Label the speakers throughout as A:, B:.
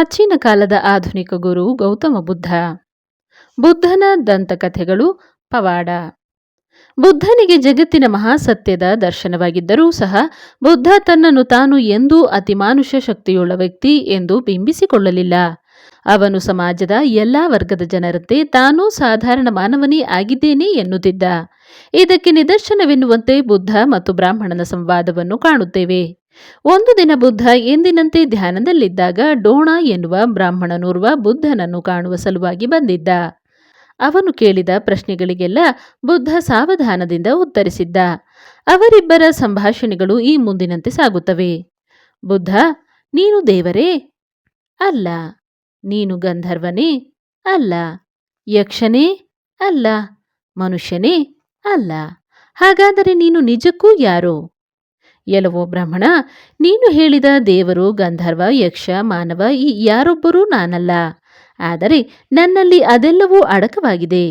A: ಪ್ರಾಚೀನ ಕಾಲದ ಆಧುನಿಕ ಗುರು ಗೌತಮ ಬುದ್ಧ. ಬುದ್ಧನ ದಂತಕಥೆಗಳು ಪವಾಡ. ಬುದ್ಧನಿಗೆ ಜಗತ್ತಿನ ಮಹಾಸತ್ಯದ ದರ್ಶನವಾಗಿದ್ದರೂ ಸಹ ಬುದ್ಧ ತನ್ನನ್ನು ತಾನು ಎಂದೂ ಅತಿಮಾನುಷ ಶಕ್ತಿಯುಳ್ಳ ವ್ಯಕ್ತಿ ಎಂದು ಬಿಂಬಿಸಿಕೊಳ್ಳಲಿಲ್ಲ. ಅವನು ಸಮಾಜದ ಎಲ್ಲಾ ವರ್ಗದ ಜನರಂತೆ ತಾನೂ ಸಾಧಾರಣ ಮಾನವನೇ ಆಗಿದ್ದೇನೆ ಎನ್ನುತ್ತಿದ್ದ. ಇದಕ್ಕೆ ನಿದರ್ಶನವೆನ್ನುವಂತೆ ಬುದ್ಧ ಮತ್ತು ಬ್ರಾಹ್ಮಣನ ಸಂವಾದವನ್ನು ಕಾಣುತ್ತೇವೆ. ಒಂದು ದಿನ ಬುದ್ಧ ಎಂದಿನಂತೆ ಧ್ಯಾನದಲ್ಲಿದ್ದಾಗ ಡೋಣ ಎನ್ನುವ ಬ್ರಾಹ್ಮಣನೋರ್ವ ಬುದ್ಧನನ್ನು ಕಾಣುವ ಸಲುವಾಗಿ ಬಂದಿದ್ದ. ಅವನು ಕೇಳಿದ ಪ್ರಶ್ನೆಗಳಿಗೆಲ್ಲ ಬುದ್ಧ ಸಾವಧಾನದಿಂದ ಉತ್ತರಿಸಿದ್ದ. ಅವರಿಬ್ಬರ ಸಂಭಾಷಣೆಗಳು ಈ ಮುಂದಿನಂತೆ ಸಾಗುತ್ತವೆ. ಬುದ್ಧ, ನೀನು ದೇವರೇ? ಅಲ್ಲ. ನೀನು ಗಂಧರ್ವನೇ? ಅಲ್ಲ. ಯಕ್ಷನೇ? ಅಲ್ಲ. ಮನುಷ್ಯನೇ? ಅಲ್ಲ. ಹಾಗಾದರೆ ನೀನು ನಿಜಕ್ಕೂ ಯಾರು? ಎಲವೋ ಬ್ರಾಹ್ಮಣ, ನೀನು ಹೇಳಿದ ದೇವರು, ಗಂಧರ್ವ, ಯಕ್ಷ, ಮಾನವ, ಈ ಯಾರೊಬ್ಬರೂ ನಾನಲ್ಲ. ಆದರೆ ನನ್ನಲ್ಲಿ ಅದೆಲ್ಲವೂ ಅಡಕವಾಗಿದೆ.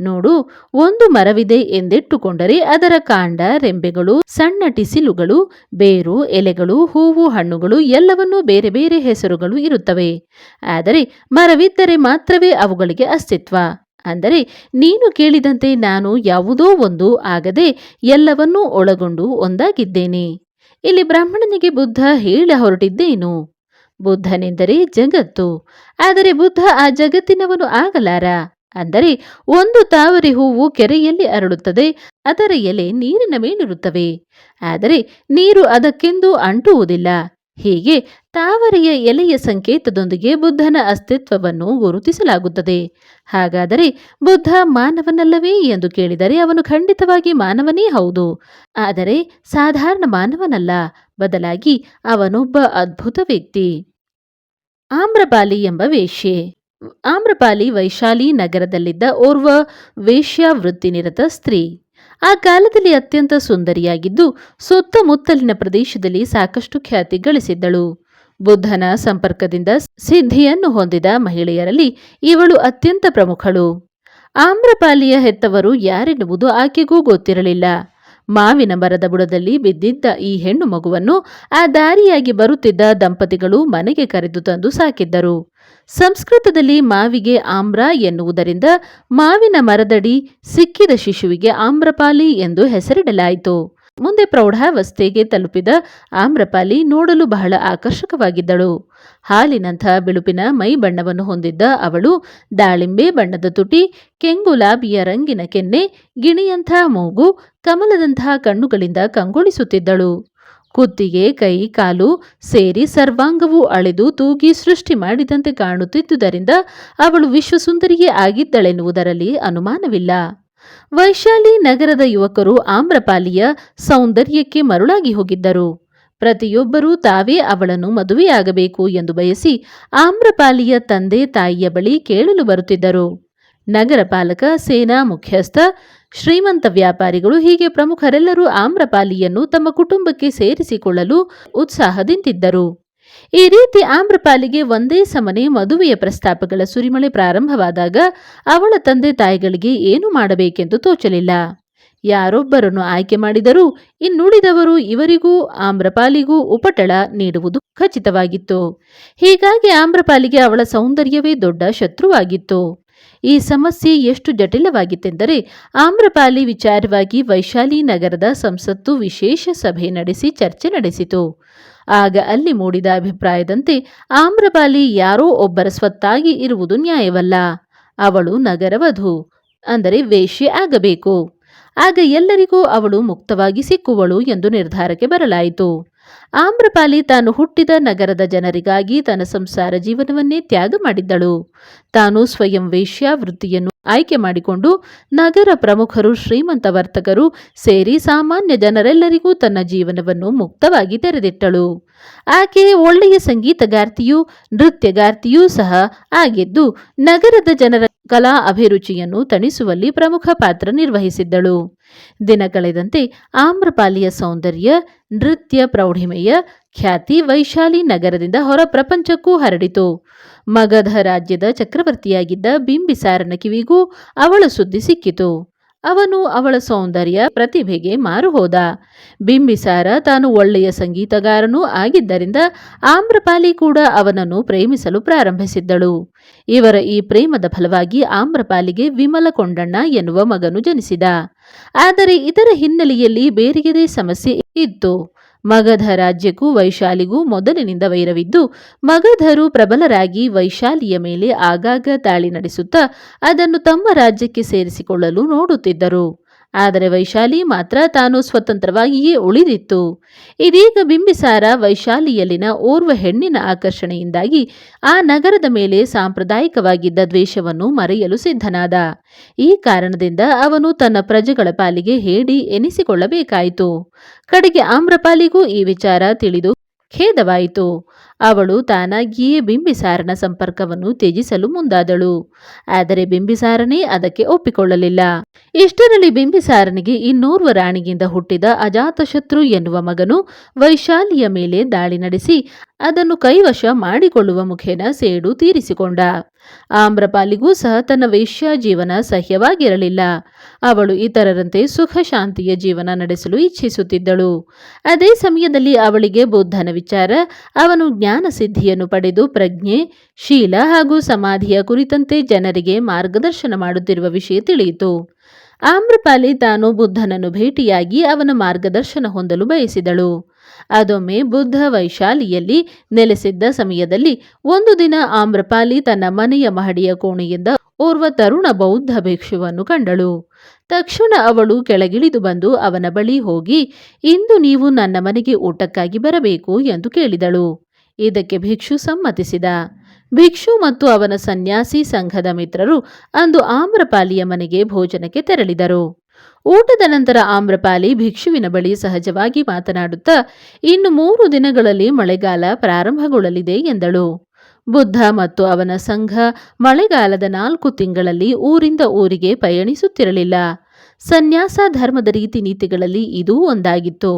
A: ನೋಡು, ಒಂದು ಮರವಿದೆ ಎಂದಿಟ್ಟುಕೊಂಡರೆ ಅದರ ಕಾಂಡ, ರೆಂಬೆಗಳು, ಸಣ್ಣ ಟಿಸಿಲುಗಳು, ಬೇರು, ಎಲೆಗಳು, ಹೂವು, ಹಣ್ಣುಗಳು, ಎಲ್ಲವನ್ನೂ ಬೇರೆ ಬೇರೆ ಹೆಸರುಗಳು ಇರುತ್ತವೆ. ಆದರೆ ಮರವಿದ್ದರೆ ಮಾತ್ರವೇ ಅವುಗಳಿಗೆ ಅಸ್ತಿತ್ವ. ಅಂದರೆ ನೀನು ಕೇಳಿದಂತೆ ನಾನು ಯಾವುದೋ ಒಂದು ಆಗದೆ ಎಲ್ಲವನ್ನೂ ಒಳಗೊಂಡು ಒಂದಾಗಿದ್ದೇನೆ. ಇಲ್ಲಿ ಬ್ರಾಹ್ಮಣನಿಗೆ ಬುದ್ಧ ಹೇಳ ಹೊರಟಿದ್ದೇನು? ಬುದ್ಧನೆಂದರೆ ಜಗತ್ತು. ಆದರೆ ಬುದ್ಧ ಆ ಜಗತ್ತಿನವನು ಆಗಲಾರ? ಅಂದರೆ ಒಂದು ತಾವರೆ ಹೂವು ಕೆರೆಯಲ್ಲಿ ಅರಳುತ್ತದೆ, ಅದರ ಎಲೆ ನೀರಿನ ಮೇಲಿರುತ್ತವೆ. ಆದರೆ ನೀರು ಅದಕ್ಕೆಂದು ಅಂಟುವುದಿಲ್ಲ. ಹೀಗೆ ತಾವರೆಯ ಎಲೆಯ ಸಂಕೇತದೊಂದಿಗೆ ಬುದ್ಧನ ಅಸ್ತಿತ್ವವನ್ನು ಗುರುತಿಸಲಾಗುತ್ತದೆ. ಹಾಗಾದರೆ ಬುದ್ಧ ಮಾನವನಲ್ಲವೇ ಎಂದು ಕೇಳಿದರೆ ಅವನು ಖಂಡಿತವಾಗಿ ಮಾನವನೇ ಹೌದು. ಆದರೆ ಸಾಧಾರಣ ಮಾನವನಲ್ಲ, ಬದಲಾಗಿ ಅವನೊಬ್ಬ ಅದ್ಭುತ ವ್ಯಕ್ತಿ. ಆಮ್ರಪಾಲಿ ಎಂಬ ವೇಶ್ಯೆ. ಆಮ್ರಪಾಲಿ ವೈಶಾಲಿ ನಗರದಲ್ಲಿದ್ದ ಓರ್ವ ವೇಶ್ಯಾವೃತ್ತಿನಿರತ ಸ್ತ್ರೀ. ಆ ಕಾಲದಲ್ಲಿ ಅತ್ಯಂತ ಸುಂದರಿಯಾಗಿದ್ದು ಸುತ್ತಮುತ್ತಲಿನ ಪ್ರದೇಶದಲ್ಲಿ ಸಾಕಷ್ಟು ಖ್ಯಾತಿ ಗಳಿಸಿದ್ದಳು. ಬುದ್ಧನ ಸಂಪರ್ಕದಿಂದ ಸಿದ್ಧಿಯನ್ನು ಹೊಂದಿದ ಮಹಿಳೆಯರಲ್ಲಿ ಇವಳು ಅತ್ಯಂತ ಪ್ರಮುಖಳು. ಆಮ್ರಪಾಲಿಯ ಹೆತ್ತವರು ಯಾರೆನ್ನುವುದು ಆಕೆಗೂ ಗೊತ್ತಿರಲಿಲ್ಲ. ಮಾವಿನ ಮರದ ಬುಡದಲ್ಲಿ ಬಿದ್ದಿದ್ದ ಈ ಹೆಣ್ಣು ಮಗುವನ್ನು ಆ ದಾರಿಯಾಗಿ ಬರುತ್ತಿದ್ದ ದಂಪತಿಗಳು ಮನೆಗೆ ಕರೆದು ತಂದು ಸಾಕಿದ್ದರು. ಸಂಸ್ಕೃತದಲ್ಲಿ ಮಾವಿಗೆ ಆಮ್ರ ಎನ್ನುವುದರಿಂದ ಮಾವಿನ ಮರದಡಿ ಸಿಕ್ಕಿದ ಶಿಶುವಿಗೆ ಆಮ್ರಪಾಲಿ ಎಂದು ಹೆಸರಿಡಲಾಯಿತು. ಮುಂದೆ ಪ್ರೌಢಾವಸ್ಥೆಗೆ ತಲುಪಿದ ಆಮ್ರಪಾಲಿ ನೋಡಲು ಬಹಳ ಆಕರ್ಷಕವಾಗಿದ್ದಳು. ಹಾಲಿನಂಥ ಬಿಳುಪಿನ ಮೈ ಬಣ್ಣವನ್ನು ಹೊಂದಿದ್ದ ಅವಳು ದಾಳಿಂಬೆ ಬಣ್ಣದ ತುಟಿ, ಕೆಂಗುಲಾಬಿಯ ರಂಗಿನ ಕೆನ್ನೆ, ಗಿಣಿಯಂಥ ಮೂಗು ಕಮಲದಂತಹ ಕಣ್ಣುಗಳಿಂದ ಕಂಗೊಳಿಸುತ್ತಿದ್ದಳು. ಕುತ್ತಿಗೆ, ಕೈ, ಕಾಲು ಸೇರಿ ಸರ್ವಾಂಗವೂ ಅಳೆದು ತೂಗಿ ಸೃಷ್ಟಿ ಮಾಡಿದಂತೆ ಕಾಣುತ್ತಿದ್ದುದರಿಂದ ಅವಳು ವಿಶ್ವಸುಂದರಿಯೇ ಆಗಿದ್ದಳೆನ್ನುವುದರಲ್ಲಿ ಅನುಮಾನವಿಲ್ಲ. ವೈಶಾಲಿ ನಗರದ ಯುವಕರು ಆಮ್ರಪಾಲಿಯ ಸೌಂದರ್ಯಕ್ಕೆ ಮರುಳಾಗಿ ಹೋಗಿದ್ದರು. ಪ್ರತಿಯೊಬ್ಬರೂ ತಾವೇ ಅವಳನ್ನು ಮದುವೆಯಾಗಬೇಕು ಎಂದು ಬಯಸಿ ಆಮ್ರಪಾಲಿಯ ತಂದೆ ತಾಯಿಯ ಬಳಿ ಕೇಳಲು ಬರುತ್ತಿದ್ದರು. ನಗರ ಪಾಲಕ, ಸೇನಾ ಮುಖ್ಯಸ್ಥ, ಶ್ರೀಮಂತ ವ್ಯಾಪಾರಿಗಳು ಹೀಗೆ ಪ್ರಮುಖರೆಲ್ಲರೂ ಆಮ್ರಪಾಲಿಯನ್ನು ತಮ್ಮ ಕುಟುಂಬಕ್ಕೆ ಸೇರಿಸಿಕೊಳ್ಳಲು ಉತ್ಸಾಹದಿಂದಿದ್ದರು. ಈ ರೀತಿ ಆಮ್ರಪಾಲಿಗೆ ಒಂದೇ ಸಮನೆ ಮದುವೆಯ ಪ್ರಸ್ತಾಪಗಳ ಸುರಿಮಳೆ ಪ್ರಾರಂಭವಾದಾಗ ಅವಳ ತಂದೆ ತಾಯಿಗಳಿಗೆ ಏನು ಮಾಡಬೇಕೆಂದು ತೋಚಲಿಲ್ಲ. ಯಾರೊಬ್ಬರನ್ನು ಆಯ್ಕೆ ಮಾಡಿದರೂ ಇನ್ನುಳಿದವರು ಇವರಿಗೂ ಆಮ್ರಪಾಲಿಗೂ ಉಪಟಳ ನೀಡುವುದು ಖಚಿತವಾಗಿತ್ತು. ಹೀಗಾಗಿ ಆಮ್ರಪಾಲಿಗೆ ಅವಳ ಸೌಂದರ್ಯವೇ ದೊಡ್ಡ ಶತ್ರುವಾಗಿತ್ತು. ಈ ಸಮಸ್ಯೆ ಎಷ್ಟು ಜಟಿಲವಾಗಿತ್ತೆಂದರೆ ಆಮ್ರಪಾಲಿ ವಿಚಾರವಾಗಿ ವೈಶಾಲಿ ನಗರದ ಸಂಸತ್ತು ವಿಶೇಷ ಸಭೆ ನಡೆಸಿ ಚರ್ಚೆ ನಡೆಸಿತು. ಆಗ ಅಲ್ಲಿ ಮೂಡಿದ ಅಭಿಪ್ರಾಯದಂತೆ ಆಮ್ರಪಾಲಿ ಯಾರೋ ಒಬ್ಬರ ಸ್ವತ್ತಾಗಿ ಇರುವುದು ನ್ಯಾಯವಲ್ಲ. ಅವಳು ನಗರವಧು, ಅಂದರೆ ವೇಶ್ಯೆ ಆಗಬೇಕು. ಆಗ ಎಲ್ಲರಿಗೂ ಅವಳು ಮುಕ್ತವಾಗಿ ಸಿಕ್ಕುವಳು ಎಂದು ನಿರ್ಧಾರಕ್ಕೆ ಬರಲಾಯಿತು. ಆಮ್ರಪಾಲಿ ತಾನು ಹುಟ್ಟಿದ ನಗರದ ಜನರಿಗಾಗಿ ತನ್ನ ಸಂಸಾರ ಜೀವನವನ್ನೇ ತ್ಯಾಗ ಮಾಡಿದ್ದಳು. ತಾನು ಸ್ವಯಂ ವೇಶ್ಯಾವೃತ್ತಿಯನ್ನು ಆಯ್ಕೆ ಮಾಡಿಕೊಂಡು ನಗರ ಪ್ರಮುಖರು, ಶ್ರೀಮಂತ ವರ್ತಕರು ಸೇರಿ ಸಾಮಾನ್ಯ ಜನರೆಲ್ಲರಿಗೂ ತನ್ನ ಜೀವನವನ್ನು ಮುಕ್ತವಾಗಿ ತೆರೆದಿಟ್ಟಳು. ಆಕೆ ಒಳ್ಳೆಯ ಸಂಗೀತಗಾರ್ತಿಯೂ, ನೃತ್ಯಗಾರ್ತಿಯೂ ಸಹ ಆಗಿದ್ದು, ನಗರದ ಜನರ ಕಲಾ ಅಭಿರುಚಿಯನ್ನು ತಣಿಸುವಲ್ಲಿ ಪ್ರಮುಖ ಪಾತ್ರ ನಿರ್ವಹಿಸಿದ್ದಳು. ದಿನ ಕಳೆದಂತೆ ಆಮ್ರಪಾಲಿಯ ಸೌಂದರ್ಯ, ನೃತ್ಯ ಪ್ರೌಢಿಮೆಯ ಖ್ಯಾತಿ ವೈಶಾಲಿ ನಗರದಿಂದ ಹೊರ ಪ್ರಪಂಚಕ್ಕೂ ಹರಡಿತು. ಮಗಧ ರಾಜ್ಯದ ಚಕ್ರವರ್ತಿಯಾಗಿದ್ದ ಬಿಂಬಿಸಾರನ ಕಿವಿಗೂ ಅವಳ ಸುದ್ದಿ ಸಿಕ್ಕಿತು. ಅವನು ಅವಳ ಸೌಂದರ್ಯ ಪ್ರತಿಭೆಗೆ ಮಾರುಹೋದ ಬಿಂಬಿಸಾರ ತಾನು ಒಳ್ಳೆಯ ಸಂಗೀತಗಾರನೂ ಆಗಿದ್ದರಿಂದ ಆಮ್ರಪಾಲಿ ಕೂಡ ಅವನನ್ನು ಪ್ರೇಮಿಸಲು ಪ್ರಾರಂಭಿಸಿದ್ದಳು. ಇವರ ಈ ಪ್ರೇಮದ ಫಲವಾಗಿ ಆಮ್ರಪಾಲಿಗೆ ವಿಮಲ ಕೊಂಡಣ್ಣ ಎನ್ನುವ ಮಗನು ಜನಿಸಿದ. ಆದರೆ ಇದರ ಹಿನ್ನೆಲೆಯಲ್ಲಿ ಬೇರೆಯದೇ ಸಮಸ್ಯೆ ಇತ್ತು. ಮಗಧ ರಾಜ್ಯಕ್ಕೂ ವೈಶಾಲಿಗೂ ಮೊದಲಿನಿಂದ ವೈರವಿದ್ದು, ಮಗಧರು ಪ್ರಬಲರಾಗಿ ವೈಶಾಲಿಯ ಮೇಲೆ ಆಗಾಗ ದಾಳಿ ನಡೆಸುತ್ತಾ ಅದನ್ನು ತಮ್ಮ ರಾಜ್ಯಕ್ಕೆ ಸೇರಿಸಿಕೊಳ್ಳಲು ನೋಡುತ್ತಿದ್ದರು. ಆದರೆ ವೈಶಾಲಿ ಮಾತ್ರ ತಾನು ಸ್ವತಂತ್ರವಾಗಿಯೇ ಉಳಿದಿತ್ತು. ಇದೀಗ ಬಿಂಬಿಸಾರ ವೈಶಾಲಿಯಲ್ಲಿನ ಓರ್ವ ಹೆಣ್ಣಿನ ಆಕರ್ಷಣೆಯಿಂದಾಗಿ ಆ ನಗರದ ಮೇಲೆ ಸಾಂಪ್ರದಾಯಿಕವಾಗಿದ್ದ ದ್ವೇಷವನ್ನು ಮರೆಯಲು ಸಿದ್ಧನಾದ. ಈ ಕಾರಣದಿಂದ ಅವನು ತನ್ನ ಪ್ರಜೆಗಳ ಪಾಲಿಗೆ ಹೇಡಿ ಎನಿಸಿಕೊಳ್ಳಬೇಕಾಯಿತು. ಕಡೆಗೆ ಆಮ್ರಪಾಲಿಗೂ ಈ ವಿಚಾರ ತಿಳಿದು ಖೇದವಾಯಿತು. ಅವಳು ತಾನಾಗಿಯೇ ಬಿಂಬಿಸಾರನ ಸಂಪರ್ಕವನ್ನು ತ್ಯಜಿಸಲು ಮುಂದಾದಳು. ಆದರೆ ಬಿಂಬಿಸಾರನೇ ಅದಕ್ಕೆ ಒಪ್ಪಿಕೊಳ್ಳಲಿಲ್ಲ. ಇಷ್ಟರಲ್ಲಿ ಬಿಂಬಿಸಾರನಿಗೆ ಇನ್ನೋರ್ವ ರಾಣಿಗಿಂದ ಹುಟ್ಟಿದ ಅಜಾತಶತ್ರು ಎನ್ನುವ ಮಗನು ವೈಶಾಲಿಯ ಮೇಲೆ ದಾಳಿ ನಡೆಸಿ ಅದನ್ನು ಕೈವಶ ಮಾಡಿಕೊಳ್ಳುವ ಮುಖೇನ ಸೇಡು ತೀರಿಸಿಕೊಂಡ. ಆಮ್ರಪಾಲಿಗೂ ಸಹ ತನ್ನ ವೈಶ್ಯ ಜೀವನ ಸಹ್ಯವಾಗಿರಲಿಲ್ಲ. ಅವಳು ಇತರರಂತೆ ಸುಖ ಶಾಂತಿಯ ಜೀವನ ನಡೆಸಲು ಇಚ್ಛಿಸುತ್ತಿದ್ದಳು. ಅದೇ ಸಮಯದಲ್ಲಿ ಅವಳಿಗೆ ಬುದ್ಧನ ವಿಚಾರ, ಅವನು ಜ್ಞಾನ ಸಿದ್ಧಿಯನ್ನು ಪಡೆದು ಪ್ರಜ್ಞೆ, ಶೀಲ ಹಾಗೂ ಸಮಾಧಿಯ ಕುರಿತಂತೆ ಜನರಿಗೆ ಮಾರ್ಗದರ್ಶನ ಮಾಡುತ್ತಿರುವ ವಿಷಯ ತಿಳಿಯಿತು. ಆಮ್ರಪಾಲಿ ತಾನು ಬುದ್ಧನನ್ನು ಭೇಟಿಯಾಗಿ ಅವನ ಮಾರ್ಗದರ್ಶನ ಹೊಂದಲು ಬಯಸಿದಳು. ಅದೊಮ್ಮೆ ಬುದ್ಧ ವೈಶಾಲಿಯಲ್ಲಿ ನೆಲೆಸಿದ್ದ ಸಮಯದಲ್ಲಿ ಒಂದು ದಿನ ಆಮ್ರಪಾಲಿ ತನ್ನ ಮನೆಯ ಮಹಡಿಯ ಕೋಣೆಯಿಂದ ಓರ್ವ ತರುಣ ಬೌದ್ಧ ಭಿಕ್ಷುವನ್ನು ಕಂಡಳು. ತಕ್ಷಣ ಅವಳು ಕೆಳಗಿಳಿದು ಬಂದು ಅವನ ಬಳಿ ಹೋಗಿ, ಇಂದು ನೀವು ನನ್ನ ಮನೆಗೆ ಊಟಕ್ಕಾಗಿ ಬರಬೇಕು ಎಂದು ಕೇಳಿದಳು. ಇದಕ್ಕೆ ಭಿಕ್ಷು ಸಮ್ಮತಿಸಿದ. ಭಿಕ್ಷು ಮತ್ತು ಅವನ ಸನ್ಯಾಸಿ ಸಂಘದ ಮಿತ್ರರು ಅಂದು ಆಮ್ರಪಾಲಿಯ ಮನೆಗೆ ಭೋಜನಕ್ಕೆ ತೆರಳಿದರು. ಊಟದ ನಂತರ ಆಮ್ರಪಾಲಿ ಭಿಕ್ಷುವಿನ ಬಳಿ ಸಹಜವಾಗಿ ಮಾತನಾಡುತ್ತಾ, ಇನ್ನು ಮೂರು ದಿನಗಳಲ್ಲಿ ಮಳೆಗಾಲ ಪ್ರಾರಂಭಗೊಳ್ಳಲಿದೆ ಎಂದಳು. ಬುದ್ಧ ಮತ್ತು ಅವನ ಸಂಘ ಮಳೆಗಾಲದ ನಾಲ್ಕು ತಿಂಗಳಲ್ಲಿ ಊರಿಂದ ಊರಿಗೆ ಪಯಣಿಸುತ್ತಿರಲಿಲ್ಲ. ಸನ್ಯಾಸ ಧರ್ಮದ ರೀತಿ ನೀತಿಗಳಲ್ಲಿ ಇದೂ ಒಂದಾಗಿತ್ತು.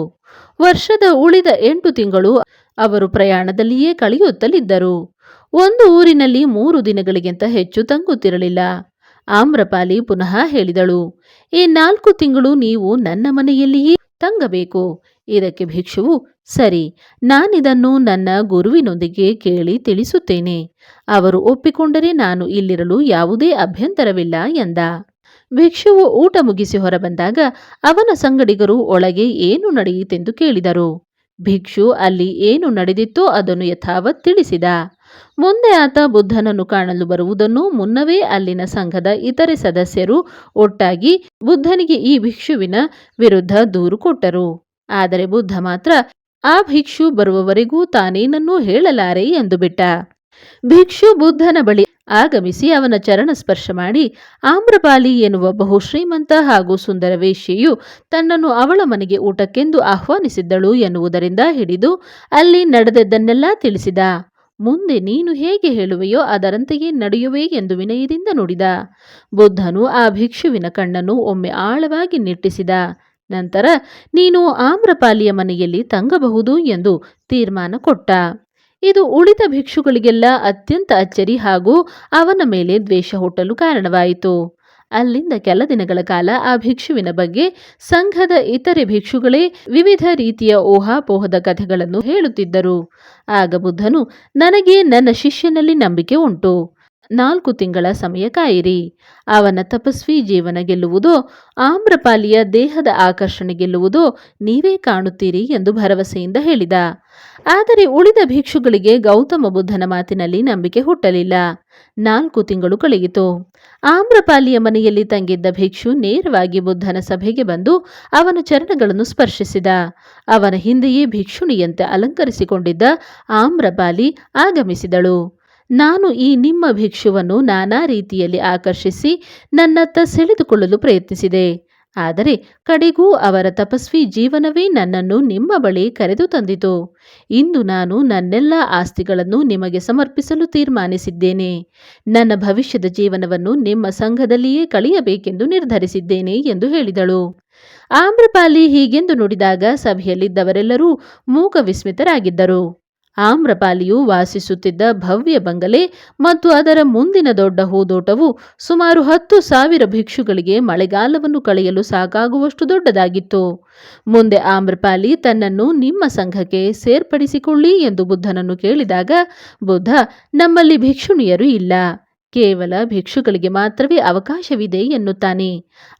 A: ವರ್ಷದ ಉಳಿದ ಎಂಟು ತಿಂಗಳು ಅವರು ಪ್ರಯಾಣದಲ್ಲಿಯೇ ಕಳೆಯುತ್ತಲಿದ್ದರು. ಒಂದು ಊರಿನಲ್ಲಿ ಮೂರು ದಿನಗಳಿಗಿಂತ ಹೆಚ್ಚು ತಂಗುತ್ತಿರಲಿಲ್ಲ. ಆಮ್ರಪಾಲಿ ಪುನಃ ಹೇಳಿದಳು, ಈ ನಾಲ್ಕು ತಿಂಗಳು ನೀವು ನನ್ನ ಮನೆಯಲ್ಲಿಯೇ ತಂಗಬೇಕು. ಇದಕ್ಕೆ ಭಿಕ್ಷುವು ಸರಿ, ನಾನಿದನ್ನು ನನ್ನ ಗುರುವಿನೊಂದಿಗೆ ಕೇಳಿ ತಿಳಿಸುತ್ತೇನೆ. ಅವರು ಒಪ್ಪಿಕೊಂಡರೆ ನಾನು ಇಲ್ಲಿರಲು ಯಾವುದೇ ಅಭ್ಯಂತರವಿಲ್ಲ ಎಂದ. ಭಿಕ್ಷುವು ಊಟ ಮುಗಿಸಿ ಹೊರಬಂದಾಗ ಅವನ ಸಂಗಡಿಗರು ಒಳಗೆ ಏನು ನಡೆಯಿತೆಂದು ಕೇಳಿದರು. ಭಿಕ್ಷು ಅಲ್ಲಿ ಏನು ನಡೆದಿತ್ತೋ ಅದನ್ನು ಯಥಾವತ್ ತಿಳಿಸಿದ. ಮುಂದೆ ಆತ ಬುದ್ಧನನ್ನು ಕಾಣಲು ಬರುವುದನ್ನು ಮುನ್ನವೇ ಅಲ್ಲಿನ ಸಂಘದ ಇತರೆ ಸದಸ್ಯರು ಒಟ್ಟಾಗಿ ಬುದ್ಧನಿಗೆ ಈ ಭಿಕ್ಷುವಿನ ವಿರುದ್ಧ ದೂರು ಕೊಟ್ಟರು. ಆದರೆ ಬುದ್ಧ ಮಾತ್ರ, ಆ ಭಿಕ್ಷು ಬರುವವರೆಗೂ ತಾನೇನನ್ನೂ ಹೇಳಲಾರೆ ಎಂದು ಬಿಟ್ಟ. ಭಿಕ್ಷು ಬುದ್ಧನ ಬಳಿ ಆಗಮಿಸಿ ಅವನ ಚರಣ ಸ್ಪರ್ಶ ಮಾಡಿ ಆಮ್ರಪಾಲಿ ಎನ್ನುವ ಬಹು ಶ್ರೀಮಂತ ಹಾಗೂ ಸುಂದರ ವೇಶ್ಯೆಯು ತನ್ನನ್ನು ಅವಳ ಮನೆಗೆ ಊಟಕ್ಕೆಂದು ಆಹ್ವಾನಿಸಿದ್ದಳು ಎನ್ನುವುದರಿಂದ ಹಿಡಿದು ಅಲ್ಲಿ ನಡೆದದ್ದನ್ನೆಲ್ಲ ತಿಳಿಸಿದ. ಮುಂದೆ ನೀನು ಹೇಗೆ ಹೇಳುವೆಯೋ ಅದರಂತೆಯೇ ನಡೆಯುವೆ ಎಂದು ವಿನಯದಿಂದ ನುಡಿದ. ಬುದ್ಧನು ಆ ಭಿಕ್ಷುವಿನ ಕಣ್ಣನ್ನು ಒಮ್ಮೆ ಆಳವಾಗಿ ನಿಟ್ಟಿಸಿದ. ನಂತರ, ನೀನು ಆಮ್ರಪಾಲಿಯ ಮನೆಯಲ್ಲಿ ತಂಗಬಹುದು ಎಂದು ತೀರ್ಮಾನ ಕೊಟ್ಟ. ಇದು ಉಳಿದ ಭಿಕ್ಷುಗಳಿಗೆಲ್ಲ ಅತ್ಯಂತ ಅಚ್ಚರಿ ಹಾಗೂ ಅವನ ಮೇಲೆ ದ್ವೇಷ ಹುಟ್ಟಲು ಕಾರಣವಾಯಿತು. ಅಲ್ಲಿಂದ ಕೆಲ ದಿನಗಳ ಕಾಲ ಆ ಭಿಕ್ಷುವಿನ ಬಗ್ಗೆ ಸಂಘದ ಇತರೆ ಭಿಕ್ಷುಗಳೇ ವಿವಿಧ ರೀತಿಯ ಊಹಾಪೋಹದ ಕಥೆಗಳನ್ನು ಹೇಳುತ್ತಿದ್ದರು. ಆಗ ಬುದ್ಧನು, ನನಗೆ ನನ್ನ ಶಿಷ್ಯನಲ್ಲಿ ನಂಬಿಕೆ ಉಂಟು. ನಾಲ್ಕು ತಿಂಗಳ ಸಮಯ ಕಾಯಿರಿ. ಅವನ ತಪಸ್ವಿ ಜೀವನ ಗೆಲ್ಲುವುದು, ಆಮ್ರಪಾಲಿಯ ದೇಹದ ಆಕರ್ಷಣೆ ಗೆಲ್ಲುವುದು ನೀವೇ ಕಾಣುತ್ತೀರಿ ಎಂದು ಭರವಸೆಯಿಂದ ಹೇಳಿದ. ಆದರೆ ಉಳಿದ ಭಿಕ್ಷುಗಳಿಗೆ ಗೌತಮ ಬುದ್ಧನ ಮಾತಿನಲ್ಲಿ ನಂಬಿಕೆ ಹುಟ್ಟಲಿಲ್ಲ. ನಾಲ್ಕು ತಿಂಗಳು ಕಳೆಯಿತು. ಆಮ್ರಪಾಲಿಯ ಮನೆಯಲ್ಲಿ ತಂಗಿದ್ದ ಭಿಕ್ಷು ನೇರವಾಗಿ ಬುದ್ಧನ ಸಭೆಗೆ ಬಂದು ಅವನ ಚರಣಗಳನ್ನು ಸ್ಪರ್ಶಿಸಿದ. ಅವನ ಹಿಂದೆಯೇ ಭಿಕ್ಷುಣಿಯಂತೆ ಅಲಂಕರಿಸಿಕೊಂಡಿದ್ದ ಆಮ್ರಪಾಲಿ ಆಗಮಿಸಿದಳು. ನಾನು ಈ ನಿಮ್ಮ ಭಿಕ್ಷುವನ್ನು ನಾನಾ ರೀತಿಯಲ್ಲಿ ಆಕರ್ಷಿಸಿ ನನ್ನತ್ತ ಸೆಳೆದುಕೊಳ್ಳಲು ಪ್ರಯತ್ನಿಸಿದೆ. ಆದರೆ ಕಡೆಗೂ ಅವರ ತಪಸ್ವಿ ಜೀವನವೇ ನನ್ನನ್ನು ನಿಮ್ಮ ಬಳಿ ಕರೆದು ತಂದಿತು. ಇಂದು ನಾನು ನನ್ನೆಲ್ಲ ಆಸ್ತಿಗಳನ್ನು ನಿಮಗೆ ಸಮರ್ಪಿಸಲು ತೀರ್ಮಾನಿಸಿದ್ದೇನೆ. ನನ್ನ ಭವಿಷ್ಯದ ಜೀವನವನ್ನು ನಿಮ್ಮ ಸಂಘದಲ್ಲಿಯೇ ಕಳೆಯಬೇಕೆಂದು ನಿರ್ಧರಿಸಿದ್ದೇನೆ ಎಂದು ಹೇಳಿದಳು. ಆಮ್ರಪಾಲಿ ಹೀಗೆಂದು ನುಡಿದಾಗ ಸಭೆಯಲ್ಲಿದ್ದವರೆಲ್ಲರೂ ಮೂಕ ವಿಸ್ಮಿತರಾಗಿದ್ದರು ಆಮ್ರಪಾಲಿಯು ವಾಸಿಸುತ್ತಿದ್ದ ಭವ್ಯ ಬಂಗಲೆ ಮತ್ತು ಅದರ ಮುಂದಿನ ದೊಡ್ಡ ಹೂದೋಟವು ಸುಮಾರು ಹತ್ತು ಸಾವಿರ ಭಿಕ್ಷುಗಳಿಗೆ ಮಳೆಗಾಲವನ್ನು ಕಳೆಯಲು ಸಾಕಾಗುವಷ್ಟು ದೊಡ್ಡದಾಗಿತ್ತು. ಮುಂದೆ ಆಮ್ರಪಾಲಿ ತನ್ನನ್ನು ನಿಮ್ಮ ಸಂಘಕ್ಕೆ ಸೇರ್ಪಡಿಸಿಕೊಳ್ಳಿ ಎಂದು ಬುದ್ಧನನ್ನು ಕೇಳಿದಾಗ, ಬುದ್ಧ, ನಮ್ಮಲ್ಲಿ ಭಿಕ್ಷುಣಿಯರು ಇಲ್ಲ. ಕೇವಲ ಭಿಕ್ಷುಗಳಿಗೆ ಮಾತ್ರವೇ ಅವಕಾಶವಿದೆ ಎನ್ನುತ್ತಾನೆ.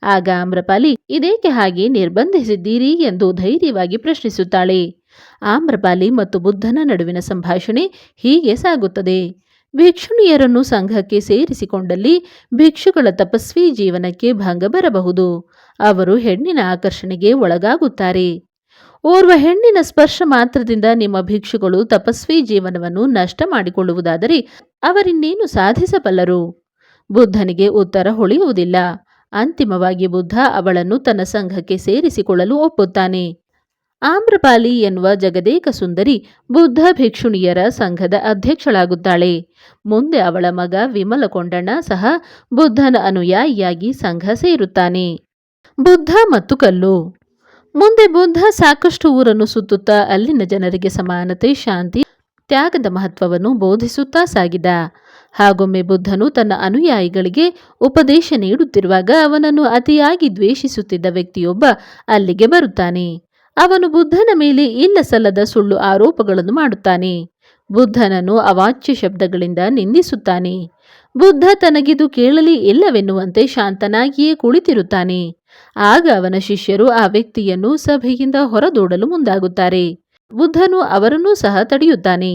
A: ಆಗ ಆಮ್ರಪಾಲಿ, ಇದೇಕೆ ಹಾಗೆ ನಿರ್ಬಂಧಿಸಿದ್ದೀರಿ ಎಂದು ಧೈರ್ಯವಾಗಿ ಪ್ರಶ್ನಿಸುತ್ತಾಳೆ. ಆಮ್ರಪಾಲಿ ಮತ್ತು ಬುದ್ಧನ ನಡುವಿನ ಸಂಭಾಷಣೆ ಹೀಗೆ ಸಾಗುತ್ತದೆ. ಭಿಕ್ಷುಣಿಯರನ್ನು ಸಂಘಕ್ಕೆ ಸೇರಿಸಿಕೊಂಡಲ್ಲಿ ಭಿಕ್ಷುಗಳ ತಪಸ್ವಿ ಜೀವನಕ್ಕೆ ಭಂಗ ಬರಬಹುದು. ಅವರು ಹೆಣ್ಣಿನ ಆಕರ್ಷಣೆಗೆ ಒಳಗಾಗುತ್ತಾರೆ. ಓರ್ವ ಹೆಣ್ಣಿನ ಸ್ಪರ್ಶ ಮಾತ್ರದಿಂದ ನಿಮ್ಮ ಭಿಕ್ಷುಗಳು ತಪಸ್ವಿ ಜೀವನವನ್ನು ನಷ್ಟ ಮಾಡಿಕೊಳ್ಳುವುದಾದರೆ ಅವರಿನ್ನೇನು ಸಾಧಿಸಬಲ್ಲರು? ಬುದ್ಧನಿಗೆ ಉತ್ತರ ಹೊಳೆಯುವುದಿಲ್ಲ. ಅಂತಿಮವಾಗಿ ಬುದ್ಧ ಅವಳನ್ನು ತನ್ನ ಸಂಘಕ್ಕೆ ಸೇರಿಸಿಕೊಳ್ಳಲು ಒಪ್ಪುತ್ತಾನೆ. ಆಮ್ರಪಾಲಿ ಎನ್ನುವ ಜಗದೇಕ ಸುಂದರಿ ಬುದ್ಧ ಭಿಕ್ಷುಣಿಯರ ಸಂಘದ ಅಧ್ಯಕ್ಷಳಾಗುತ್ತಾಳೆ. ಮುಂದೆ ಅವಳ ಮಗ ವಿಮಲ ಕೊಂಡಣ್ಣ ಸಹ ಬುದ್ಧನ ಅನುಯಾಯಿಯಾಗಿ ಸಂಘ ಸೇರುತ್ತಾನೆ. ಬುದ್ಧ ಮತ್ತು ಕಲ್ಲು. ಮುಂದೆ ಬುದ್ಧ ಸಾಕಷ್ಟು ಊರನ್ನು ಸುತ್ತುತ್ತಾ ಅಲ್ಲಿನ ಜನರಿಗೆ ಸಮಾನತೆ, ಶಾಂತಿ, ತ್ಯಾಗದ ಮಹತ್ವವನ್ನು ಬೋಧಿಸುತ್ತಾ ಸಾಗಿದ. ಹಾಗೊಮ್ಮೆ ಬುದ್ಧನು ತನ್ನ ಅನುಯಾಯಿಗಳಿಗೆ ಉಪದೇಶ ನೀಡುತ್ತಿರುವಾಗ ಅವನನ್ನು ಅತಿಯಾಗಿ ದ್ವೇಷಿಸುತ್ತಿದ್ದ ವ್ಯಕ್ತಿಯೊಬ್ಬ ಅಲ್ಲಿಗೆ ಬರುತ್ತಾನೆ. ಅವನು ಬುದ್ಧನ ಮೇಲೆ ಇಲ್ಲ ಸಲ್ಲದ ಸುಳ್ಳು ಆರೋಪಗಳನ್ನು ಮಾಡುತ್ತಾನೆ. ಬುದ್ಧನನ್ನು ಅವಾಚ್ಯ ಶಬ್ದಗಳಿಂದ ನಿಂದಿಸುತ್ತಾನೆ. ಬುದ್ಧ ತನಗಿದು ಕೇಳಲಿ ಇಲ್ಲವೆನ್ನುವಂತೆ ಶಾಂತನಾಗಿಯೇ ಕುಳಿತಿರುತ್ತಾನೆ. ಆಗ ಅವನ ಶಿಷ್ಯರು ಆ ವ್ಯಕ್ತಿಯನ್ನು ಸಭೆಯಿಂದ ಹೊರದೂಡಲು ಮುಂದಾಗುತ್ತಾರೆ. ಬುದ್ಧನು ಅವರನ್ನೂ ಸಹ ತಡೆಯುತ್ತಾನೆ.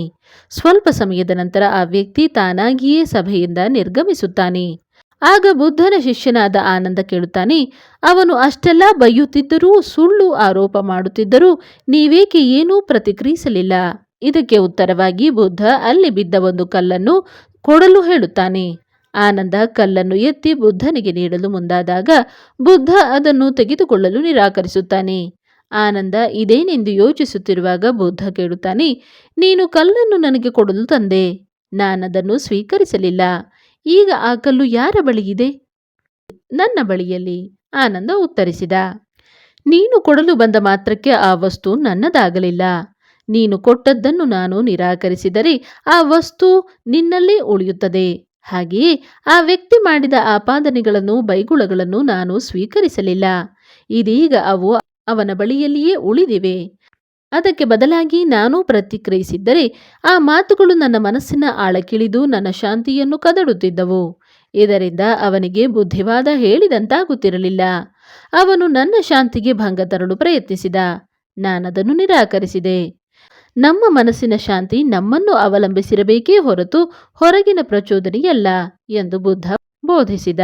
A: ಸ್ವಲ್ಪ ಸಮಯದ ನಂತರ ಆ ವ್ಯಕ್ತಿ ತಾನಾಗಿಯೇ ಸಭೆಯಿಂದ ನಿರ್ಗಮಿಸುತ್ತಾನೆ. ಆಗ ಬುದ್ಧನ ಶಿಷ್ಯನಾದ ಆನಂದ ಕೇಳುತ್ತಾನೆ, ಅವನು ಅಷ್ಟೆಲ್ಲ ಬೈಯುತ್ತಿದ್ದರೂ ಸುಳ್ಳು ಆರೋಪ ಮಾಡುತ್ತಿದ್ದರೂ ನೀವೇಕೆ ಏನೂ ಪ್ರತಿಕ್ರಿಯಿಸಲಿಲ್ಲ. ಇದಕ್ಕೆ ಉತ್ತರವಾಗಿ ಬುದ್ಧ ಅಲ್ಲಿ ಬಿದ್ದ ಒಂದು ಕಲ್ಲನ್ನು ಕೊಡಲು ಹೇಳುತ್ತಾನೆ. ಆನಂದ ಕಲ್ಲನ್ನು ಎತ್ತಿ ಬುದ್ಧನಿಗೆ ನೀಡಲು ಮುಂದಾದಾಗ ಬುದ್ಧ ಅದನ್ನು ತೆಗೆದುಕೊಳ್ಳಲು ನಿರಾಕರಿಸುತ್ತಾನೆ. ಆನಂದ ಇದೇನೆಂದು ಯೋಚಿಸುತ್ತಿರುವಾಗ ಬುದ್ಧ ಕೇಳುತ್ತಾನೆ, ನೀನು ಕಲ್ಲನ್ನು ನನಗೆ ಕೊಡಲು ತಂದೆ, ನಾನದನ್ನು ಸ್ವೀಕರಿಸಲಿಲ್ಲ. ಈಗ ಆ ಕಲ್ಲು ಯಾರ ಬಳಿಯಿದೆ ನನ್ನ ಬಳಿಯಲ್ಲಿ, ಆನಂದ ಉತ್ತರಿಸಿದ. ನೀನು ಕೊಡಲು ಬಂದ ಮಾತ್ರಕ್ಕೆ ಆ ವಸ್ತು ನನ್ನದಾಗಲಿಲ್ಲ. ನೀನು ಕೊಟ್ಟದ್ದನ್ನು ನಾನು ನಿರಾಕರಿಸಿದರೆ ಆ ವಸ್ತು ನಿನ್ನಲ್ಲೇ ಉಳಿಯುತ್ತದೆ. ಹಾಗೆಯೇ ಆ ವ್ಯಕ್ತಿ ಮಾಡಿದ ಆಪಾದನೆಗಳನ್ನು, ಬೈಗುಳಗಳನ್ನು ನಾನು ಸ್ವೀಕರಿಸಲಿಲ್ಲ. ಇದೀಗ ಅವು ಅವನ ಬಳಿಯಲ್ಲಿಯೇ ಉಳಿದಿವೆ. ಅದಕ್ಕೆ ಬದಲಾಗಿ ನಾನು ಪ್ರತಿಕ್ರಿಯಿಸಿದ್ದರೆ ಆ ಮಾತುಗಳು ನನ್ನ ಮನಸ್ಸಿನ ಆಳಕ್ಕಿಳಿದು ನನ್ನ ಶಾಂತಿಯನ್ನು ಕದಡುತ್ತಿದ್ದವು. ಇದರಿಂದ ಅವನಿಗೆ ಬುದ್ಧಿವಾದ ಹೇಳಿದಂತಾಗುತ್ತಿರಲಿಲ್ಲ. ಅವನು ನನ್ನ ಶಾಂತಿಗೆ ಭಂಗ ತರಲು ಪ್ರಯತ್ನಿಸಿದ. ನಾನದನ್ನು ನಿರಾಕರಿಸಿದೆ. ನಮ್ಮ ಮನಸ್ಸಿನ ಶಾಂತಿ ನಮ್ಮನ್ನು ಅವಲಂಬಿಸಿರಬೇಕೇ ಹೊರತು ಹೊರಗಿನ ಪ್ರಚೋದನೆಯಲ್ಲ ಎಂದು ಬುದ್ಧ ಬೋಧಿಸಿದ.